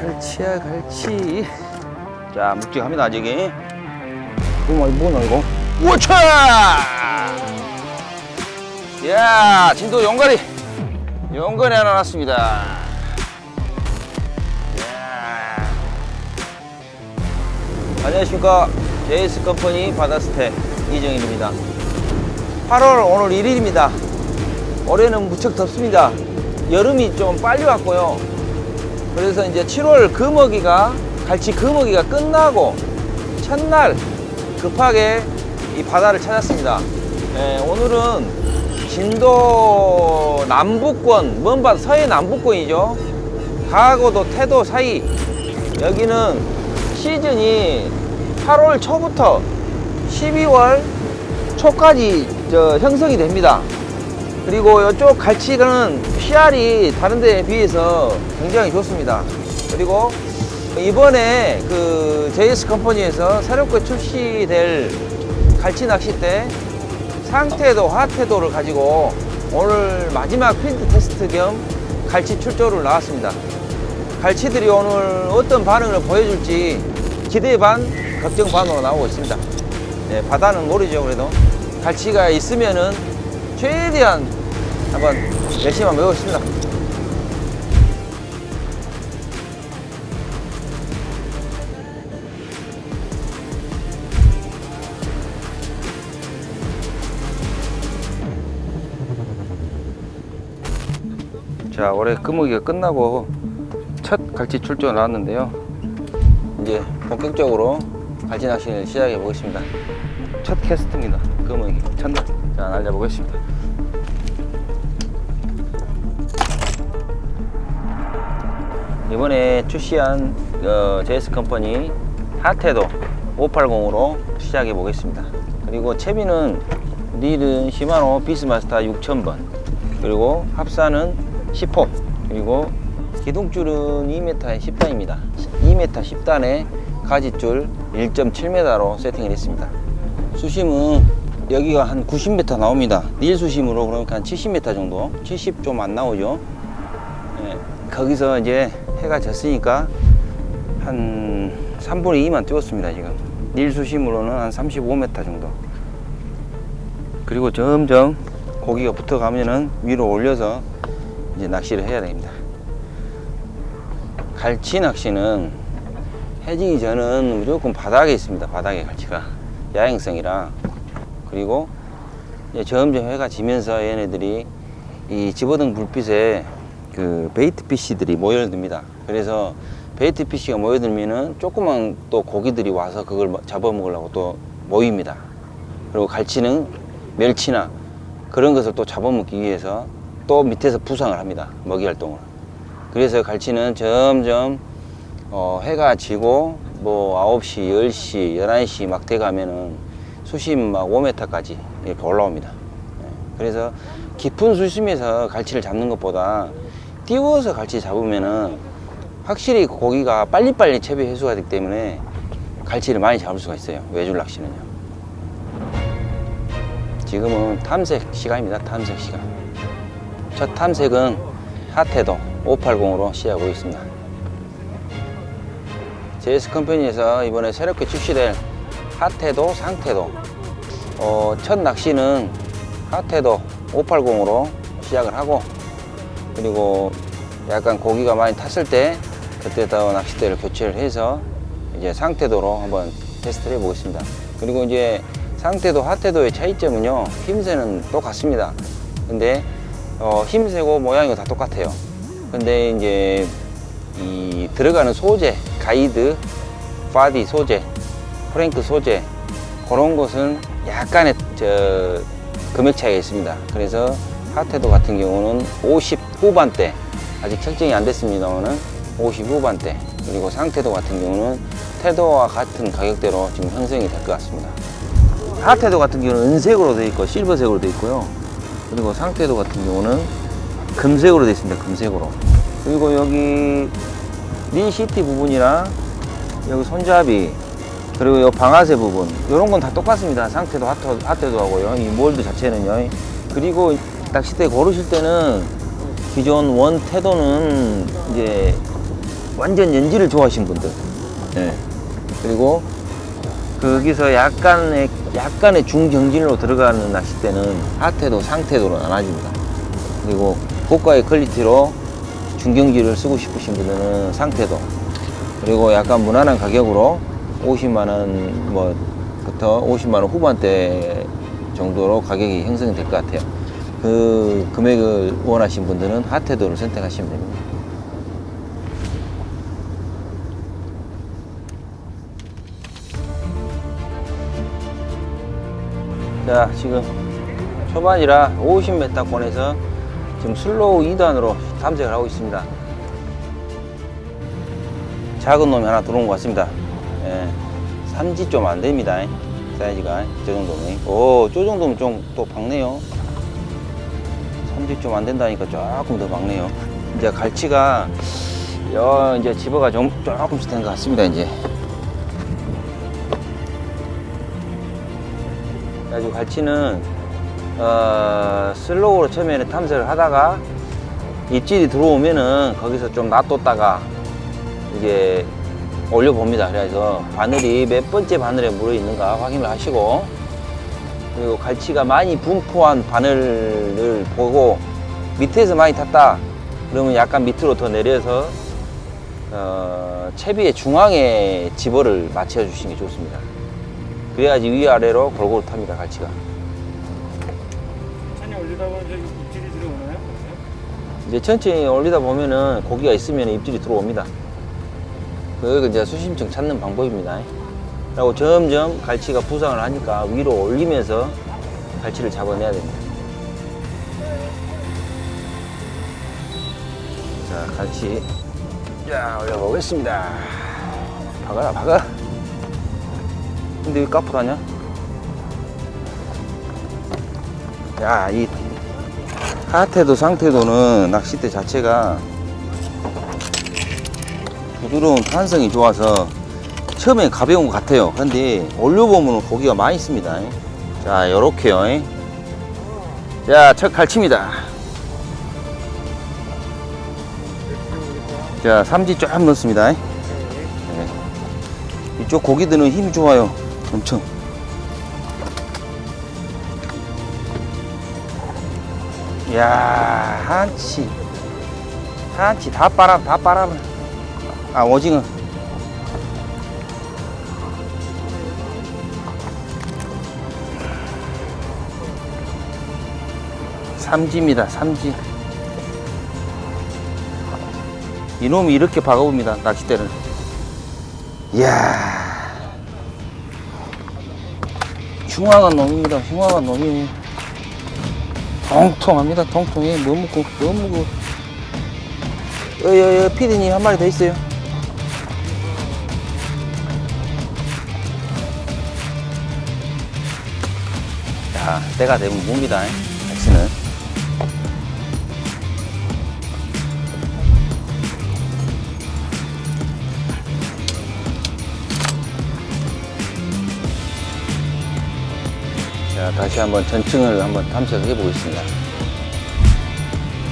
갈치야 갈치. 자 묵직합니다 아직이. 뭐야 뭐나 이거? 우차! 야 진도 용가리. 용가리 하나 났습니다. 야. 안녕하십니까. JS 컴퍼니 바다스테 이정일입니다. 8월 오늘 1일입니다. 올해는 무척 덥습니다. 여름이 좀 빨리 왔고요 그래서 이제 7월 금어기가 갈치 금어기가 끝나고 첫날 급하게 이 바다를 찾았습니다. 예, 오늘은 진도 남부권, 먼 바다 서해 남부권이죠. 가고도 태도 사이 여기는 시즌이 8월 초부터 12월 초까지 저 형성이 됩니다. 그리고 이쪽 갈치는 PR이 다른 데에 비해서 굉장히 좋습니다. 그리고 이번에 그 JS 컴퍼니에서 새롭게 출시될 갈치 낚싯대 상태도 하태도를 가지고 오늘 마지막 필드 테스트 겸 갈치 출조를 나왔습니다. 갈치들이 오늘 어떤 반응을 보여줄지 기대 반, 걱정 반으로 나오고 있습니다. 네, 바다는 모르죠, 그래도. 갈치가 있으면은 최대한 한번 열심히 한번 해보겠습니다. 자, 올해 금어기가 끝나고 첫 갈치 출조 나왔는데요. 이제 본격적으로 갈치 낚시를 시작해 보겠습니다. 첫 캐스트입니다. 금어기 첫날. 자, 날려 보겠습니다. 이번에 출시한 어, JS 컴퍼니 하테도 580으로 시작해 보겠습니다. 그리고 채비는 릴은 시마노 비스마스터 6000번 그리고 합사는 10호 그리고 기둥줄은 2m에 10단입니다. 2m 10단에 가지줄 1.7m로 세팅을 했습니다. 수심은 여기가 한 90m 나옵니다. 릴 수심으로 그러니까 한 70m 정도 70 좀 안 나오죠. 예, 거기서 이제 해가 졌으니까 한 3분의 2만 띄웠습니다 지금. 닐 수심으로는 한 35m 정도. 그리고 점점 고기가 붙어가면은 위로 올려서 이제 낚시를 해야 됩니다. 갈치 낚시는 해지기 전은 무조건 바닥에 있습니다 바닥에 갈치가. 야행성이라. 그리고 점점 해가 지면서 얘네들이 이 집어등 불빛에 그 베이트 피쉬들이 모여듭니다. 그래서 베이트 피쉬가 모여들면은 조그만 또 고기들이 와서 그걸 잡아먹으려고 또 모입니다. 그리고 갈치는 멸치나 그런 것을 또 잡아먹기 위해서 또 밑에서 부상을 합니다. 먹이 활동을. 그래서 갈치는 점점 어, 해가 지고 뭐 9시, 10시, 11시 막 돼가면은 수심 막 5m까지 이렇게 올라옵니다. 예. 그래서 깊은 수심에서 갈치를 잡는 것보다 띄워서 갈치 잡으면은 확실히 고기가 빨리빨리 채비 회수가 되기 때문에 갈치를 많이 잡을 수가 있어요. 외줄 낚시는요. 지금은 탐색 시간입니다. 탐색 시간. 첫 탐색은 하태도 580으로 시작하고 있습니다. JS 컴퍼니에서 이번에 새롭게 출시될 하태도, 상태도. 어, 첫 낚시는 하태도 580으로 시작을 하고 그리고 약간 고기가 많이 탔을 때 그때부터 낚싯대를 교체를 해서 이제 상태도로 한번 테스트를 해보겠습니다. 그리고 이제 상태도 하태도의 차이점은요 힘새는 똑같습니다. 근데 어, 힘새고 모양이 다 똑같아요. 근데 이제 이 들어가는 소재, 가이드, 바디 소재, 프랭크 소재 그런 것은 약간의 저 금액 차이가 있습니다. 그래서 하태도 같은 경우는 50 후반대 아직 책정이 안 됐습니다만은 50 후반대 그리고 상태도 같은 경우는 태도와 같은 가격대로 지금 형성이 될 것 같습니다. 하태도 같은 경우는 은색으로 되어 있고 실버색으로 되어 있고요. 그리고 상태도 같은 경우는 금색으로 되어 있습니다. 금색으로. 그리고 여기 린시티 부분이랑 여기 손잡이 그리고 이 방아쇠 부분 이런 건 다 똑같습니다. 상태도 하태도 하고요. 이 몰드 자체는요. 그리고 낚싯대 고르실 때는 기존 원 태도는 이제 완전 연지를 좋아하시는 분들. 예. 그리고 거기서 약간의 약간의 중정진으로 들어가는 낚싯대는 하태도 상태도로 나눠집니다. 그리고 고가의 퀄리티로 중경지를 쓰고 싶으신 분들은 상태도 그리고 약간 무난한 가격으로 50만 원 뭐부터 50만 원 후반대 정도로 가격이 형성이 될것 같아요. 그 금액을 원하신 분들은 하태도를 선택하시면 됩니다. 자, 지금 초반이라 50m권에서 지금 슬로우 2단으로 탐색을 하고 있습니다. 작은 놈이 하나 들어온 것 같습니다. 예, 삼지 좀 안 됩니다. 사이즈가 저 정도면. 오, 저 정도면 좀 또 박네요. 좀 안 된다니까 조금 더 박네요. 이제 갈치가 여 이제 집어가 좀 조금씩 된 것 같습니다. 이제. 그래가지고 갈치는 어, 슬로우로 처음에는 탐색을 하다가 입질이 들어오면은 거기서 좀 놔뒀다가 이게 올려봅니다. 그래서 바늘이 몇 번째 바늘에 물어 있는가 확인을 하시고 그리고 갈치가 많이 분포한 바늘을 보고 밑에서 많이 탔다 그러면 약간 밑으로 더 내려서 어, 채비의 중앙에 집어를 맞춰 주시는 게 좋습니다. 그래야지 위아래로 골고루 탑니다 갈치가. 찬이 올리다 보면 저기 입질이 들어오나요? 이제 천천히 올리다 보면은 고기가 있으면 입질이 들어옵니다. 그게 이제 수심층 찾는 방법입니다. 그리고 점점 갈치가 부상을 하니까 위로 올리면서 갈치를 잡아내야 됩니다. 자, 갈치. 자, 올려보겠습니다. 박아라, 박아. 근데 왜 까풀하냐? 야, 이 하태도 상태도는 낚싯대 자체가 부드러운 탄성이 좋아서 처음엔 가벼운 것 같아요. 근데 올려보면 고기가 많이 있습니다. 자, 요렇게요. 자, 첫 갈치입니다. 자, 삼지 쫙 넣습니다. 네. 이쪽 고기들은 힘이 좋아요. 엄청. 이야, 한치. 한치 다 빨아, 다 빨아. 아, 오징어. 삼지입니다, 삼지. 이놈이 이렇게 박아봅니다, 낚싯대를. 이야. 흉악한 놈입니다, 흉악한 놈이. 통통합니다, 통통해. 뭐 먹고, 뭐 먹고. 어, 여, 여, 피디님 한 마리 더 있어요. 자, 때가 되면 묵니다, 낚시는. 다시 한번 전층을 한번 탐색해 보겠습니다.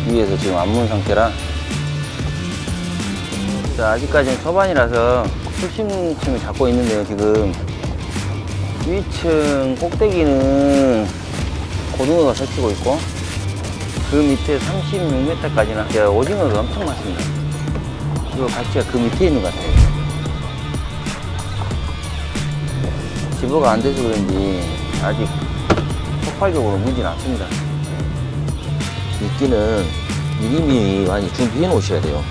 위에서 지금 안문 상태라. 자, 아직까지는 초반이라서 수심층을 잡고 있는데요, 지금. 위층 꼭대기는 고등어가 설치고 있고, 그 밑에 36m까지는 오징어가 엄청 많습니다. 이거 갈치가 그 밑에 있는 것 같아요. 집어가 안 돼서 그런지 아직 폭발적으로 문제는 않습니다. 미끼는 미리미리 많이 준비해 놓으셔야 돼요.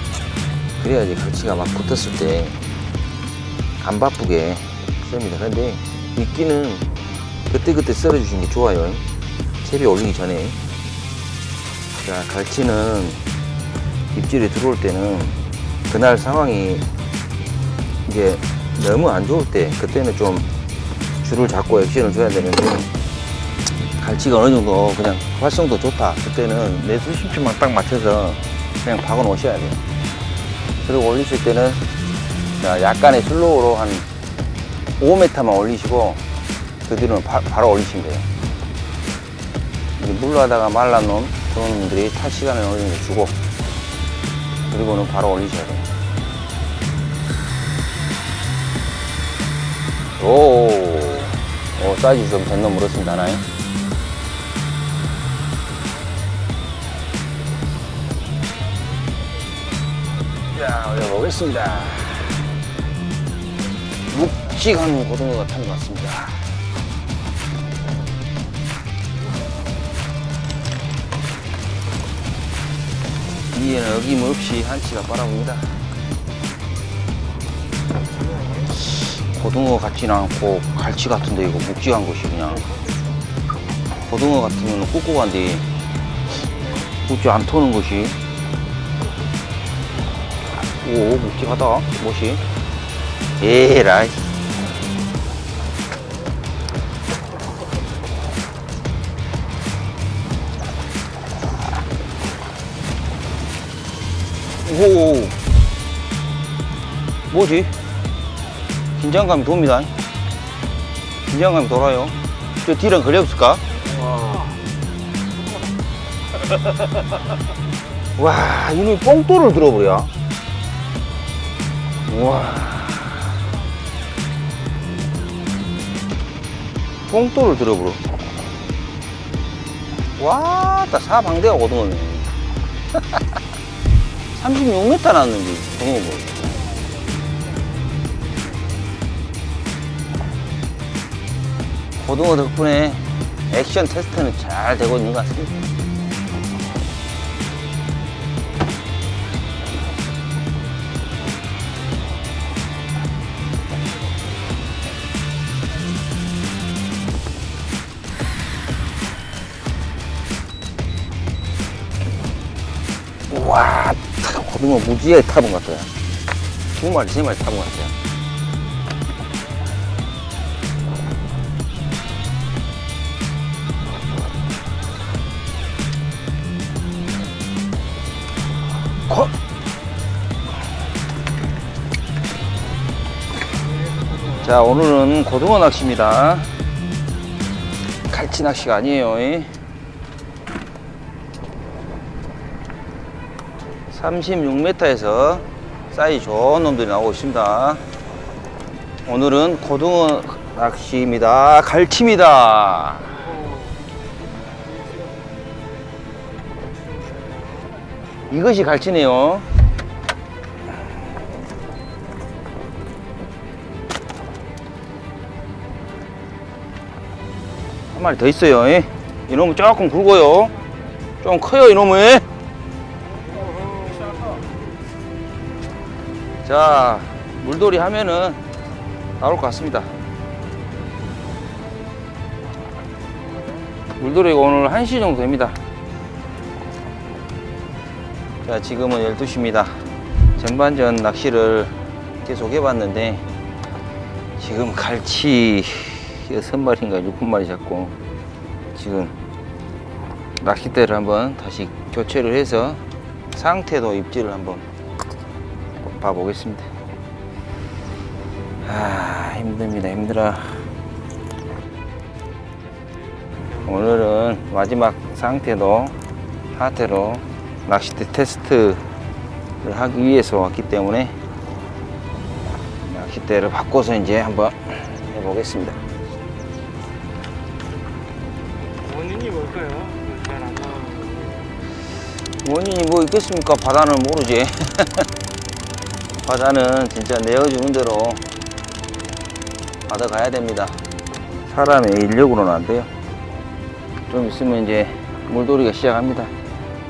그래야지 갈치가 막 붙었을 때 안 바쁘게 씁니다. 그런데 미끼는 그때그때 썰어주시는 게 좋아요. 채비 올리기 전에. 자, 갈치는 입질이 들어올 때는 그날 상황이 이제 너무 안 좋을 때 그때는 좀 줄을 잡고 액션을 줘야 되는데 갈치가 어느 정도 그냥 활성도 좋다. 그때는 내 수심쯤만 딱 맞춰서 그냥 박아 놓으셔야 돼요. 그리고 올리실 때는 약간의 슬로우로 한 5m만 올리시고 그 뒤로는 바, 바로 올리시면 돼요. 물러하다가 말란 놈 그런 놈들이 탈 시간을 어느 정도 주고 그리고는 바로 올리셔야 돼요. 오, 오 사이즈 좀 됐나 물었습니다 하나요 올려보겠습니다. 묵직한 고등어가 탄 것 같습니다. 위에는 어김없이 한치가 빨아봅니다. 고등어 같지는 않고 갈치 같은데 이거 묵직한 것이 그냥 고등어 같으면 꾹꾹한데 안 터는 것이 오 묵직하다. 뭐시 에라이. 오 뭐지 긴장감이 돕니다. 긴장감이 돌아요. 저 뒤랑 걸려없을까? 와 이놈이 뽕돌을 들어버려 와. 뽕돌을 들어버려 와따 사방대가 고등어네. 36m 났는지 뭐 고등어 덕분에 액션 테스트는 잘 되고 있는 것 같습니다 고등어 무지하게 타본 것 같아요. 두 마리, 세 마리 타본 것 같아요. 거. 자, 오늘은 고등어 낚시입니다. 갈치 낚시가 아니에요. 이. 36m에서 사이즈 좋은 놈들이 나오고 있습니다. 오늘은 고등어 낚시입니다. 갈치입니다. 이것이 갈치네요. 한 마리 더 있어요. 이. 이놈은 조금 굵어요. 좀 커요, 이놈은. 자, 물돌이 하면은 나올 것 같습니다. 물돌이가 오늘 1시 정도 됩니다. 자, 지금은 12시입니다. 전반전 낚시를 계속 해봤는데, 지금 갈치 6마리인가 7마리 잡고, 지금 낚싯대를 한번 다시 교체를 해서 상태도 입질을 한번 봐보겠습니다. 아, 힘듭니다. 힘들어. 오늘은 마지막 상태도 하태로 낚싯대 테스트를 하기 위해서 왔기 때문에 낚싯대를 바꿔서 이제 한번 해보겠습니다. 원인이 뭘까요? 원인이 뭐 있겠습니까? 바다는 모르지. 바다는 진짜 내어주는 대로 바다 가야 됩니다. 사람의 인력으로는 안 돼요. 좀 있으면 이제 물돌이가 시작합니다.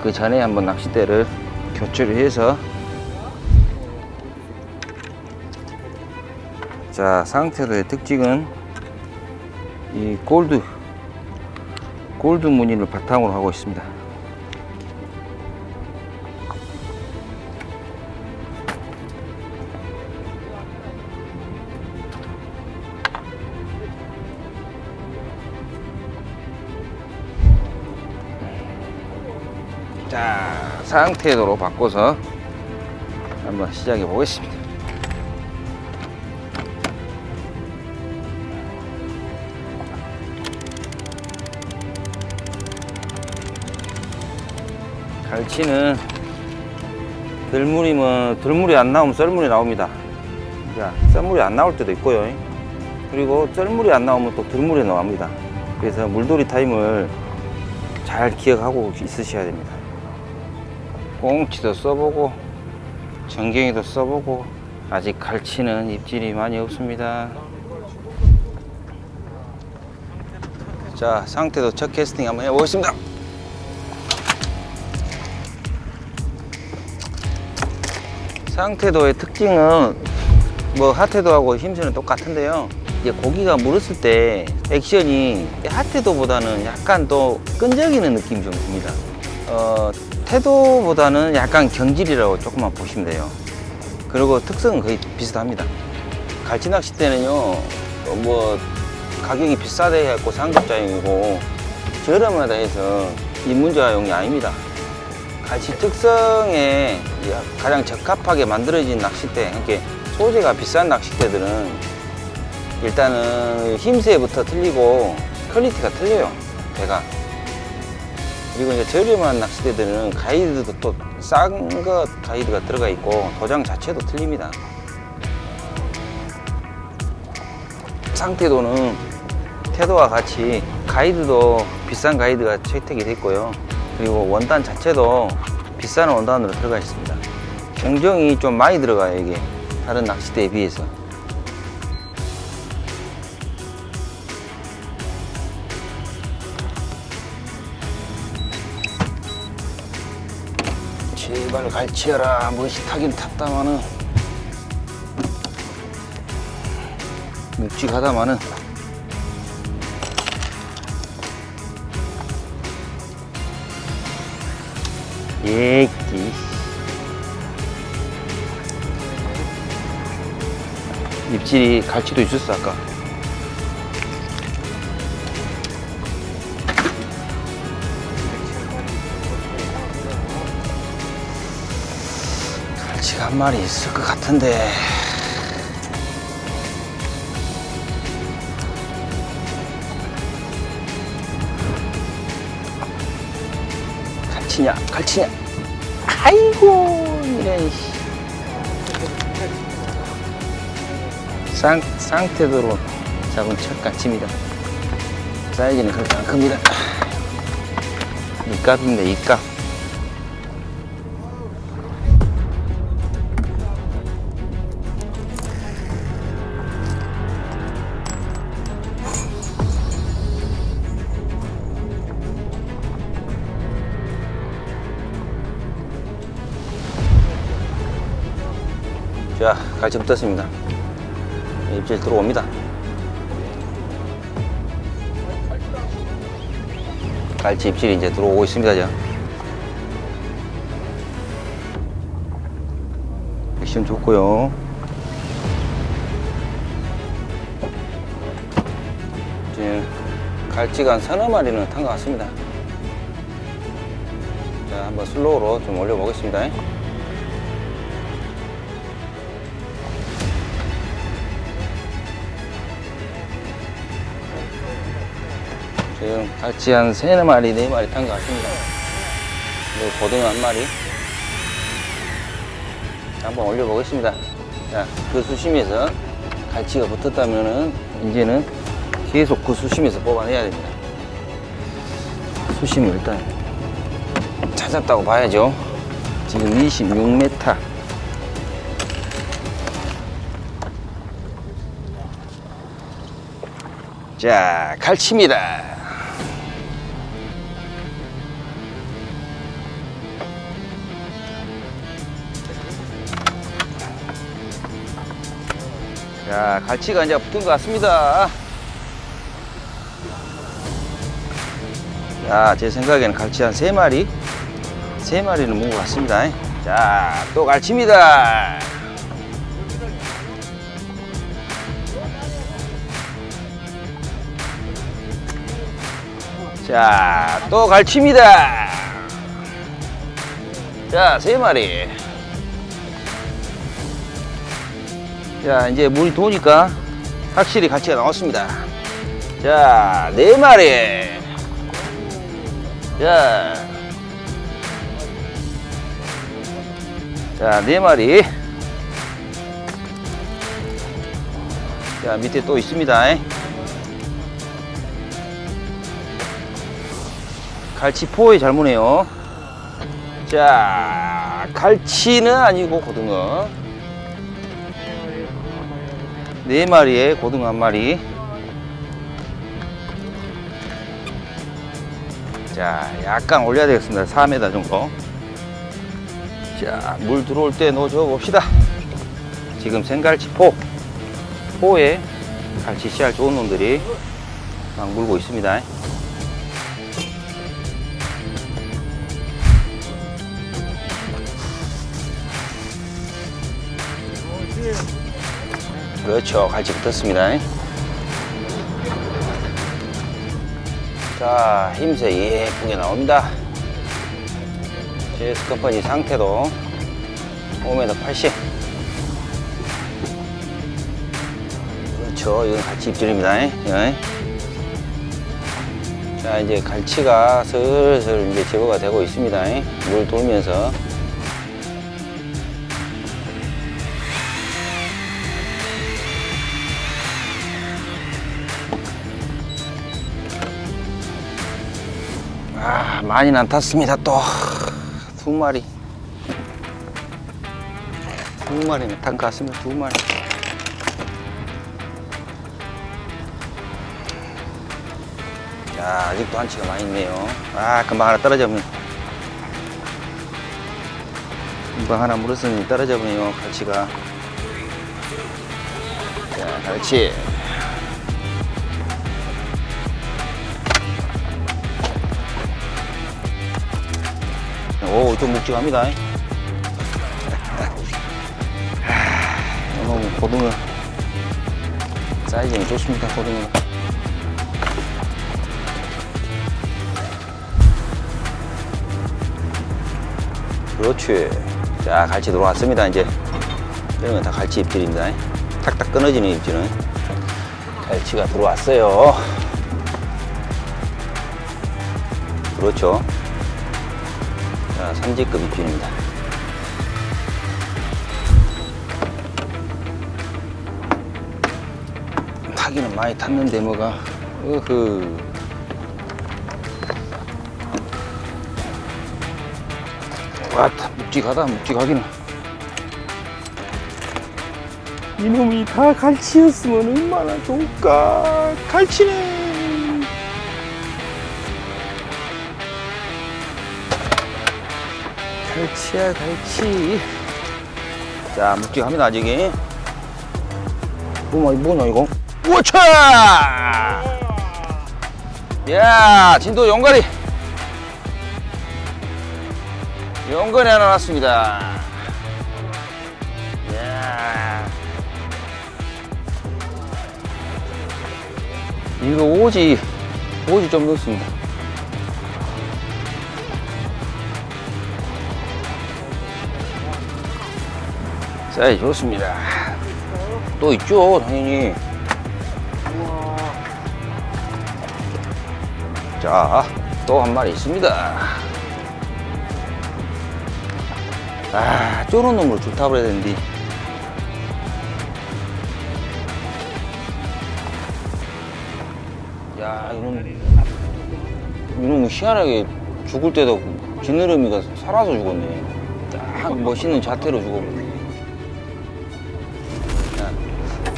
그 전에 한번 낚싯대를 교체를 해서 자 상태도의 특징은 이 골드 골드 무늬를 바탕으로 하고 있습니다. 상태도로 바꿔서 한번 시작해 보겠습니다. 갈치는 들물이면 들물이 안 나오면 썰물이 나옵니다. 자, 썰물이 안 나올 때도 있고요. 그리고 썰물이 안 나오면 또 들물이 나옵니다. 그래서 물돌이 타임을 잘 기억하고 있으셔야 됩니다. 꽁치도 써보고 전갱이도 써보고 아직 갈치는 입질이 많이 없습니다. 자 상태도 첫 캐스팅 한번 해보겠습니다. 상태도의 특징은 뭐 핫테도하고 힘새는 똑같은데요. 이제 고기가 물었을 때 액션이 핫테도보다는 약간 또 끈적이는 느낌이 좀 듭니다. 어, 태도보다는 약간 경질이라고 조금만 보시면 돼요. 그리고 특성은 거의 비슷합니다. 갈치 낚시 때는요, 어, 뭐 가격이 비싸다 해갖고 상급자용이고 저렴하다 해서 입문자용이 아닙니다. 갈치 특성에 가장 적합하게 만들어진 낚싯대, 그러니까 소재가 비싼 낚싯대들은 일단은 힘새부터 틀리고 퀄리티가 틀려요, 배가. 그리고 이제 저렴한 낚싯대들은 가이드도 또 싼 것 가이드가 들어가 있고 도장 자체도 틀립니다. 상태도는 태도와 같이 가이드도 비싼 가이드가 채택이 됐고요. 그리고 원단 자체도 비싼 원단으로 들어가 있습니다. 경정이 좀 많이 들어가요, 이게. 다른 낚싯대에 비해서. 갈치여라. 멋이 타긴 탔다마는. 묵직하다마는. 예끼. 입질이 갈치도 있었어, 아까. 갈치가 한 마리 있을 것 같은데. 갈치냐, 갈치냐. 아이고, 씨. 쌍, 쌍태도로 잡은 첫 갈치입니다. 사이즈는 그렇게 안 큽니다. 이값입니다, 이값. 자, 갈치 붙었습니다. 입질 들어옵니다. 갈치 입질이 이제 들어오고 있습니다. 저. 액션 좋고요. 지금 갈치가 한 서너 마리는 탄 것 같습니다. 자, 한번 슬로우로 좀 올려보겠습니다. 지금 갈치 한 세네 마리, 네 마리 탄 것 같습니다. 그리고 고등어 한 마리. 자, 한번 올려보겠습니다. 자, 그 수심에서 갈치가 붙었다면은 이제는 계속 그 수심에서 뽑아내야 됩니다. 수심을 일단 찾았다고 봐야죠. 지금 26m. 자, 갈치입니다. 자, 갈치가 이제 붙은 것 같습니다. 자, 제 생각에는 갈치 한 세마리세마리는 묵은 것 같습니다. 자, 또 갈치입니다. 자, 또 갈치입니다. 자, 세 마리. 자, 이제 물이 도니까 확실히 갈치가 나왔습니다. 자, 네 마리. 자. 자, 네 마리. 자, 밑에 또 있습니다. 갈치 포에 잘 무네요. 자, 갈치는 아니고 고등어. 네 마리에 고등어 한 마리. 자, 약간 올려야 되겠습니다. 4m 정도. 자, 물 들어올 때 넣어줘 봅시다. 지금 생갈치 포, 포에 갈치 씨알 좋은 놈들이 막 물고 있습니다. 그렇죠. 갈치 붙었습니다. 자, 힘새 예쁘게 나옵니다. JS 컴퍼니 상태도 5m 80. 그렇죠. 이건 갈치 입질입니다. 예. 자, 이제 갈치가 슬슬 이제 제거가 되고 있습니다. 물 돌면서. 많이는 안 탔습니다. 또 두 마리. 두 마리는 탄 것 같습니다. 두 마리. 야, 아직도 한치가 많이 있네요. 아, 금방 하나 떨어졌네. 금방 하나 물었으니 떨어졌네요, 갈치가. 자, 갈치. 오, 좀 묵직합니다. 너무 고등어. 사이즈는 좋습니다, 고등어. 그렇지. 자, 갈치 들어왔습니다, 이제. 이런 건 다 갈치 입질입니다. 탁탁 끊어지는 입질은. 갈치가 들어왔어요. 그렇죠. 자, 삼지급 입질입니다. 타기는 많이 탔는데 뭐가 으흐 왔다 묵직하다 묵직하기는 이놈이 다 갈치였으면 얼마나 좋을까? 갈치네 갈치야 갈치 자 묵직합니다 아직이 뭐야 뭐냐 이거 우차 야 진도 용가리 용건이 하나 났습니다. 이야. 이거 오지, 오지 좀 넣습니다. 사이즈 좋습니다. 또 있죠, 당연히. 자, 또 한 마리 있습니다. 아, 쪼는 놈으로 좋다 그래야 되는데. 야, 이놈, 이놈 희한하게 죽을 때도 지느러미가 살아서 죽었네. 딱 멋있는 자태로 죽었네.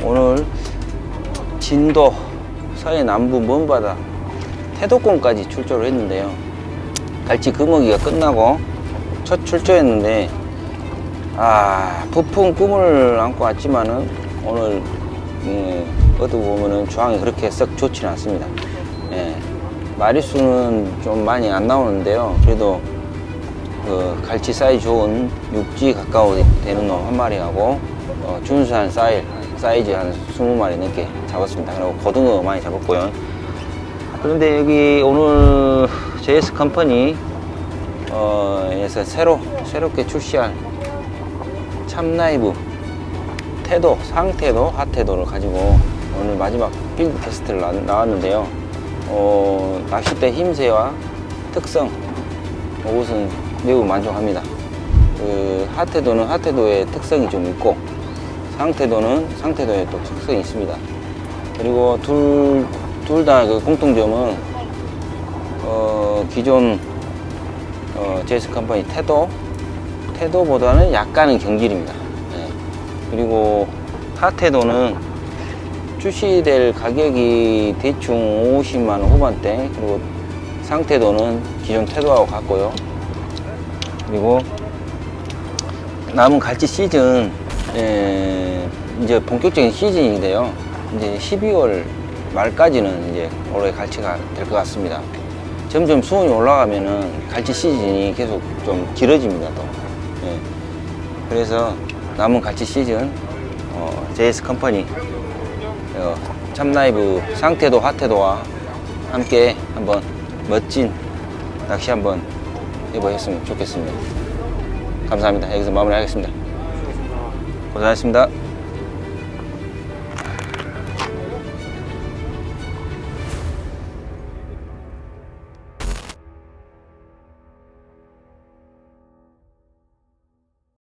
오늘 진도 서해 남부 먼바다 태도권까지 출조를 했는데요. 갈치 금어기가 끝나고 첫 출조했는데 아 부푼 꿈을 안고 왔지만은 오늘 예, 어디 보면은 주황이 그렇게 썩 좋지는 않습니다. 예, 마리수는 좀 많이 안 나오는데요. 그래도 그 갈치 사이즈 좋은 육지 가까워 되는 놈 한 마리하고 어, 준수한 사이, 사이즈 한 20마리 넘게 잡았습니다. 그리고 고등어 많이 잡았고요. 그런데 여기 오늘 JS 컴퍼니 어, 에서 새로, 새롭게 출시할 참나이브 태도, 상태도, 핫태도를 가지고 오늘 마지막 필드 테스트를 나, 나왔는데요. 어, 낚싯대 힘새와 특성, 이것은 매우 만족합니다. 그, 핫태도는 핫태도의 특성이 좀 있고, 상태도는 상태도의 또 특성이 있습니다. 그리고 둘, 둘 다 그 공통점은, 어, 기존, 어, 제이스 컴퍼니 태도, 태도보다는 약간은 경질입니다. 예. 그리고 하태도는 출시될 가격이 대충 50만 원 후반대, 그리고 상태도는 기존 태도하고 같고요. 그리고 남은 갈치 시즌 에, 이제 본격적인 시즌인데요. 이제 12월 말까지는 이제 올해 갈치가 될 것 같습니다. 점점 수온이 올라가면은 갈치 시즌이 계속 좀 길어집니다. 또. 예. 그래서 남은 갈치 시즌 어, JS 컴퍼니 어, 참라이브 상태도 하태도와 함께 한번 멋진 낚시 한번 해보셨으면 좋겠습니다. 감사합니다. 여기서 마무리하겠습니다. 고생하셨습니다.